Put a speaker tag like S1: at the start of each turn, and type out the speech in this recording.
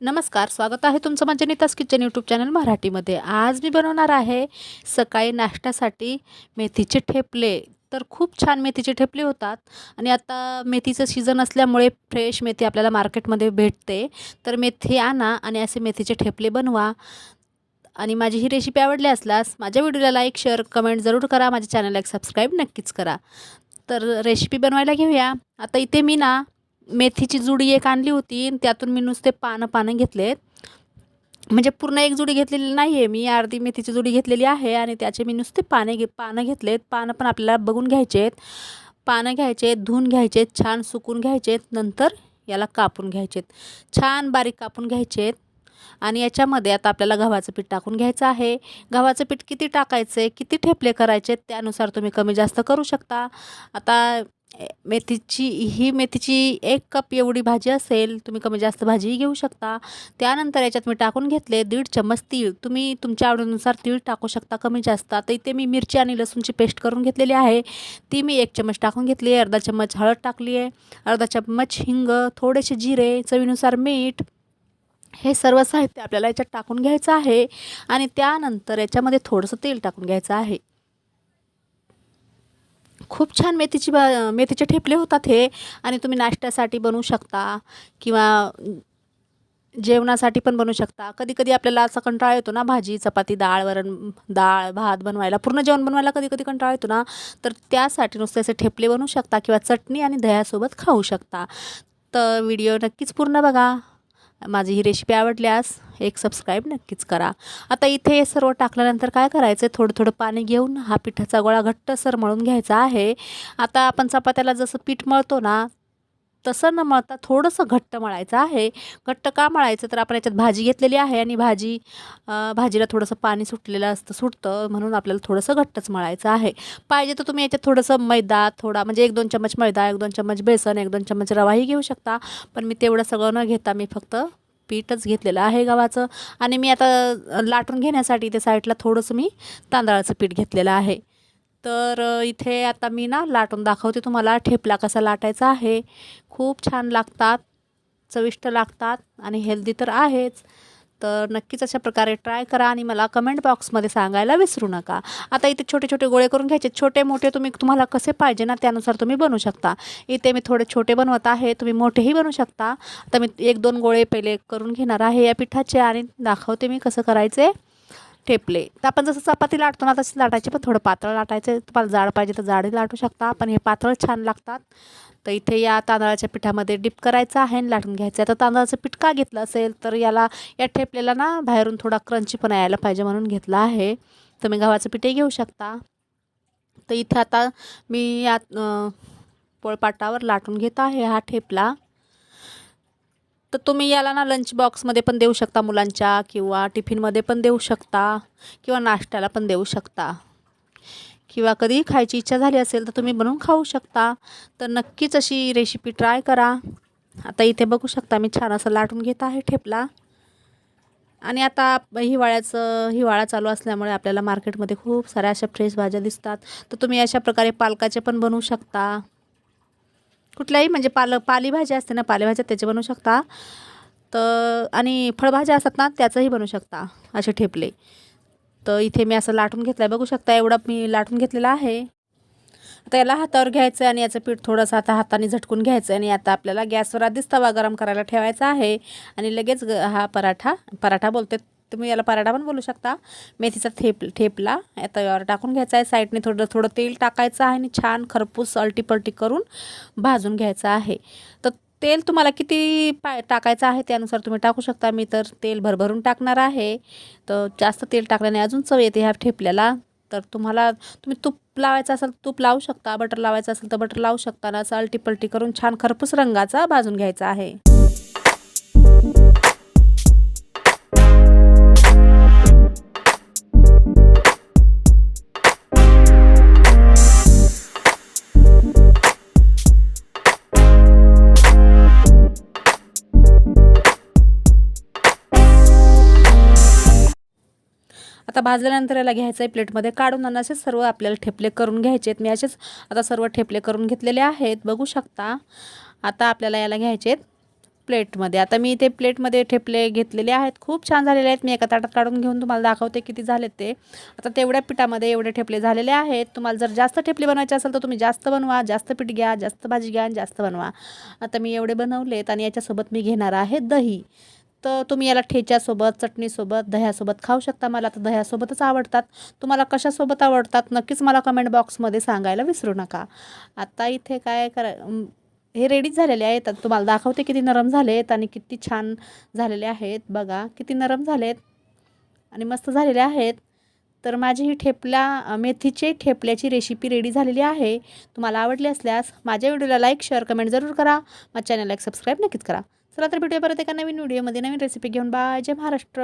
S1: नमस्कार स्वागत आहे तुमचं माझ्या नीतास किचन यूट्यूब चॅनल मराठीमध्ये. आज मी बनवणार आहे सकाळी नाश्त्यासाठी मेथीचे ठेपले. तर खूप छान मेथीचे ठेपले होतात आणि आता मेथीचं सीझन असल्यामुळे फ्रेश मेथी आपल्याला मार्केटमध्ये भेटते. तर मेथी आणा आणि असे मेथीचे ठेपले बनवा. आणि माझी ही रेसिपी आवडली असल्यास माझ्या व्हिडिओला लाईक शेअर कमेंट जरूर करा. माझ्या चॅनलला एक सबस्क्राईब नक्कीच करा. तर रेसिपी बनवायला घेऊया. आता इथे मी ना मेथीची जुडी एक आणली होती त्यातून मी नुसते पानं पानं घेतलेत. म्हणजे पूर्ण एक जुडी घेतलेली नाही आहे मी अर्धी मेथीची जुडी घेतलेली आहे आणि त्याचे मी नुसते पाने घे पानं घेतलेत. पानं पण आपल्याला बघून घ्यायचे आहेत पानं घ्यायचे धुवून घ्यायचे छान सुकून घ्यायचे नंतर याला कापून घ्यायचे छान बारीक कापून घ्यायचे आणि याच्यामध्ये आता आपल्याला गव्हाचं पीठ टाकून घ्यायचं आहे. गव्हाचं पीठ किती टाकायचं आहे किती ठेपले करायचे त्यानुसार तुम्ही कमी जास्त करू शकता. आता मेथीची ही मेथीची एक कप एवढी भाजी असेल तुम्ही कमी जास्त भाजीही घेऊ शकता. त्यानंतर याच्यात मी टाकून घेतले दीड चम्मच तीळ. तुम्ही तुमच्या आवडीनुसार तीळ टाकू शकता कमी जास्त. आता इथे मी मिरची आणि लसूणची पेस्ट करून घेतलेली आहे. ती मी एक चम्मच टाकून घेतली आहे. अर्धा चम्मच हळद टाकली आहे. अर्धा चम्मच हिंग थोडेसे जिरे चवीनुसार मीठ. हे सर्व साहित्य आपल्याला याच्यात टाकून घ्यायचं आहे. आणि त्यानंतर याच्यामध्ये थोडंसं तेल टाकून घ्यायचं आहे. खूप छान मेथीची बा मेथीचे ठेपले होतात हे आणि तुम्ही नाश्त्यासाठी बनवू शकता किंवा जेवणासाठी पण बनवू शकता. कधी कधी आपल्याला असा कंटाळा येतो ना भाजी चपाती डाळ वरण डाळ भात बनवायला. पूर्ण जेवण बनवायला कधी कधी कंटाळा येतो ना तर त्यासाठी नुसते असे ठेपले बनवू शकता किंवा चटणी आणि दह्यासोबत खाऊ शकता. तर व्हिडिओ नक्कीच पूर्ण बघा. माझी ही रेसिपी आवडल्यास एक सबस्क्राईब नक्कीच करा. आता इथे हे सर्व टाकल्यानंतर काय करायचं थोडं थोडं पाणी घेऊन हा पिठाचा गोळा घट्टसर मळून घ्यायचा आहे. आता आपण चपात्याला जसं पीठ मळतो ना तसं न मळता थोडंसं घट्ट मळायचं आहे. घट्ट का मळायचं? तर आपण याच्यात भाजी घेतलेली आहे आणि भाजी भाजीला थोडंसं पाणी सुटलेलं असतं सुटतं म्हणून आपल्याला थोडंसं घट्टच मळायचं आहे. पाहिजे तर तुम्ही याच्यात थोडंसं मैदा थोडा म्हणजे एक दोन चम्मच मैदा एक दोन चम्मच बेसन एक दोन चम्मच रवाही घेऊ शकता. पण मी तेवढं सगळं न घेता मी फक्त पीठच घेतलेलं आहे गव्हाचं. आणि मी आता लाटून घेण्यासाठी ते साईडला थोडंसं मी तांदळाचं पीठ घेतलेलं आहे. तर इथे आता मी ना लाटून दाखवते तुम्हाला ठेपला कसा लाटायचा आहे. खूप छान लागतात चविष्ट लागतात आणि हेल्दी तर आहेच. तर नक्कीच अशा प्रकारे ट्राय करा आणि मला कमेंट बॉक्समध्ये सांगायला विसरू नका. आता इथे छोटे छोटे गोळे करून घ्यायचे. छोटे मोठे तुम्ही तुम्हाला कसे पाहिजे ना त्यानुसार तुम्ही बनवू शकता. इथे मी थोडे छोटे बनवत आहे. तुम्ही मोठेही बनवू शकता. आता मी एक दोन गोळे पहिले करून घेणार आहे या पिठाचे आणि दाखवते मी कसं करायचे. ठेपले. तर आपण जसं चपाती लाटतो ना तसं लाटायचे पण थोडं पातळ लाटायचे. तुम्हाला जाड पाहिजे तर जाडही लाटू शकता पण हे पातळ छान लागतात. तर इथे या तांदळाच्या पिठामध्ये डिप करायचं आहे आणि लाटून घ्यायचं आहे. तर तांदळाचं पीठ का घेतलं असेल तर याला या ठेपलेला ना बाहेरून थोडा क्रंची पण यायला पाहिजे म्हणून घेतला आहे. तुम्ही गव्हाचं पीठही घेऊ शकता. तर इथे आता मी या पोळपाटावर लाटून घेत आहे हा ठेपला. तर तुम्ही याला ना लंच बॉक्समध्ये पण देऊ शकता मुलांच्या किंवा टिफिनमध्ये पण देऊ शकता किंवा नाश्त्याला पण देऊ शकता. किंवा कधी खायची इच्छा झाली असेल तर तुम्ही बनवून खाऊ शकता. तर नक्कीच अशी रेसिपी ट्राय करा. आता इथे बघू शकता मी छान असं लाटून घेत आहे ठेपला. आणि आता हिवाळ्याचं हिवाळा चालू असल्यामुळे आपल्याला मार्केटमध्ये खूप साऱ्या अशा फ्रेश भाज्या दिसतात. तर तुम्ही अशा प्रकारे पालकाचे पण बनवू शकता. कुठल्याही म्हणजे पाल पालेभाज्या असते ना पालेभाज्या त्याचे बनवू शकता. तर आणि फळभाज्या असतात ना त्याचंही बनवू शकता असे ठेपले. तर इथे मी असं लाटून घेतलं आहे बघू शकता एवढं मी लाटून घेतलेलं आहे. आता याला हातावर घ्यायचं आहे आणि याचं पीठ थोडंसं आता हाताने झटकून घ्यायचं आणि आता आपल्याला गॅसवर आधीच तवा गरम करायला ठेवायचा आहे. आणि लगेच ग हा पराठा पराठा बोलते तुम्ही याला पराठा पण बोलू शकता. मेथीचा थेप ठेपला या तव्यावर टाकून घ्यायचा आहे. साईडने थोडं थोडं तेल टाकायचं आहे आणि छान खरपूस अल्टीपल्टी करून भाजून घ्यायचं आहे. तर तेल तुम्हाला किती पा टाकायचं आहे त्यानुसार तुम्ही टाकू शकता. मी तर तेल भरभरून टाकणार आहे. तर जास्त तेल टाकल्याने अजून चव येते ह्या ठेपल्याला तर तुम्हाला तुम्ही तूप लावायचं असेल तूप लावू शकता. बटर लावायचं असेल तर बटर लावू शकता. ना असं अल्टीपल्टी करून छान खरपूस रंगाचा भाजून घ्यायचा आहे. आता भाजल्यानंतर याला घ्यायचं आहे प्लेटमध्ये काढून आणि असे सर्व आपल्याला ठेपले करून घ्यायचे आहेत. मी असेच आता सर्व ठेपले करून घेतलेले आहेत. बघू शकता. आता आपल्याला याला घ्यायचे आहेत प्लेटमध्ये. आता मी इथे प्लेटमध्ये ठेपले घेतलेले आहेत. खूप छान झालेले आहेत. मी एका ताटात काढून घेऊन तुम्हाला दाखवते किती झालेत ते. आता तेवढ्या पिठामध्ये एवढे ठेपले झालेले आहेत. तुम्हाला जर जास्त ठेपले बनवायचे असेल तर तुम्ही जास्त बनवा जास्त पीठ घ्या जास्त भाजी घ्या आणि जास्त बनवा. आता मी एवढे बनवलेत आणि याच्यासोबत मी घेणार आहे दही. तर तुम्ही याला ठेच्यासोबत चटणीसोबत दह्यासोबत खाऊ शकता. मला तर दह्यासोबतच आवडतात. तुम्हाला कशासोबत आवडतात? नक्कीच मला कमेंट बॉक्समध्ये सांगायला विसरू नका. आता इथे काय करा हे रेडीच झालेले आहेत. तुम्हाला दाखवते किती नरम झालेत आणि किती छान झालेले आहेत. बघा किती नरम झालेत आणि मस्त झालेले आहेत. तर माझी ही ठेपला मेथीचे ठेपल्याची रेसिपी रेडी झालेली आहे. तुम्हाला आवडली असल्यास माझ्या व्हिडिओला लाईक शेअर कमेंट जरूर करा. माझ्या चॅनलला एक सबस्क्राईब नक्कीच करा. चला तर भेटूया परत एका नवीन व्हिडिओमध्ये. नवीन रेसिपी घेऊन. बाय जय महाराष्ट्र.